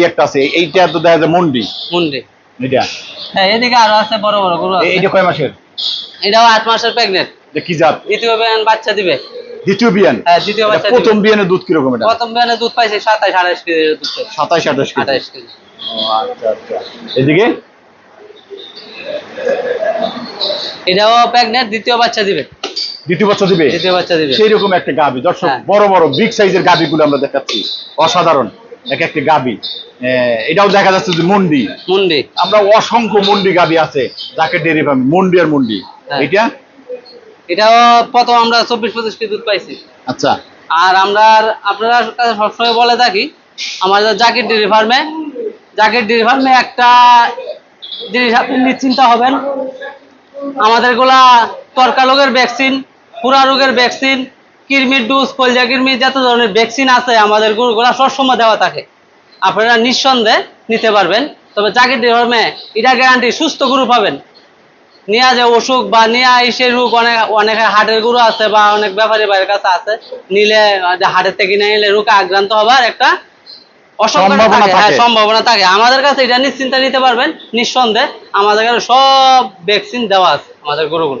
এই একটা আছে এইটা তো দেখা যায় মন্ডি। মুন্ডি। এটা হ্যাঁ এদিকে আরও আছে বড় বড় গরু আছে। এই- এইটা কয় মাসের? এটাও আট মাসের এটা কি জাত? দ্বিতীয় বিয়ান বাচ্চা দিবে। দ্বিতীয় বিয়ান? হ্যাঁ দ্বিতীয় বাচ্চা প্রথম দুধ কীরকম এটা? প্রথম বিয়ানে দুধ পাইছে সাতাইশ আঠাইশ কেজি দুধ পাইছে। সাতাইশ আঠাশ কেজি? আঠাইশ কেজি। ও, আচ্ছা আচ্ছা। এদিকে? এটাও দ্বিতীয় বাচ্চা দিবে। দ্বিতীয় বাচ্চা দিবে? দ্বিতীয় বাচ্চা দিবে। সেই রকম একটা গাবি। দর্শক হ্যাঁ। বড় বড় বিগ সাইজের গাবি গুলো আমরা দেখাচ্ছি। অসাধারণ। এক একটা গাবি। এটাও দেখা যাচ্ছে যে মন্ডি। মুন্ডি। আমরা অসংখ্য মন্ডি গাবি আছে যাকে ডেরি ফার্ম মন্ডি আর মন্ডি। হ্যাঁ। এটা প্রথম আমরা চব্বিশ পঁচিশ কেজি দুধ পাইছি। আচ্ছা। আর আমরা আপনারা কাছে সবসময় বলে থাকি আমাদের জাকির ডেরি ফার্মে জাকির ডেরি ফার্মে একটা জিনিস আপনি নিশ্চিন্ত হবেন। আমাদেরগুলা তরকা রোগের ভ্যাকসিন পুরা রোগের ভ্যাকসিন কিরমির ডুজ কলজা কিরমি যত ধরনের ভ্যাকসিন আছে আমাদের গরুগুলা সবসময় দেওয়া থাকে। আপনারা নিঃসন্দেহে নিতে পারবেন। তবে জাকির ডেরি ফার্মে এটা গ্যারান্টি সুস্থ গরু পাবেন। নিয়ে যে অসুখ বা নিয়ে এসে রোগ অনেক অনেক হাটের গরু আছে বা অনেক ব্যাপারী ভাইয়ের কাছে আছে নিলে হাটের থেকে নিয়ে নিলে রোগে আক্রান্ত হবার একটা হ্যাঁ। সম্ভাবনা থাকে। আমাদের কাছে এটা নিশ্চিন্তে নিতে পারবেন। নিঃসন্দেহে আমাদের কাছে সব ভ্যাকসিন দেওয়া আছে আমাদের গরুগুলো।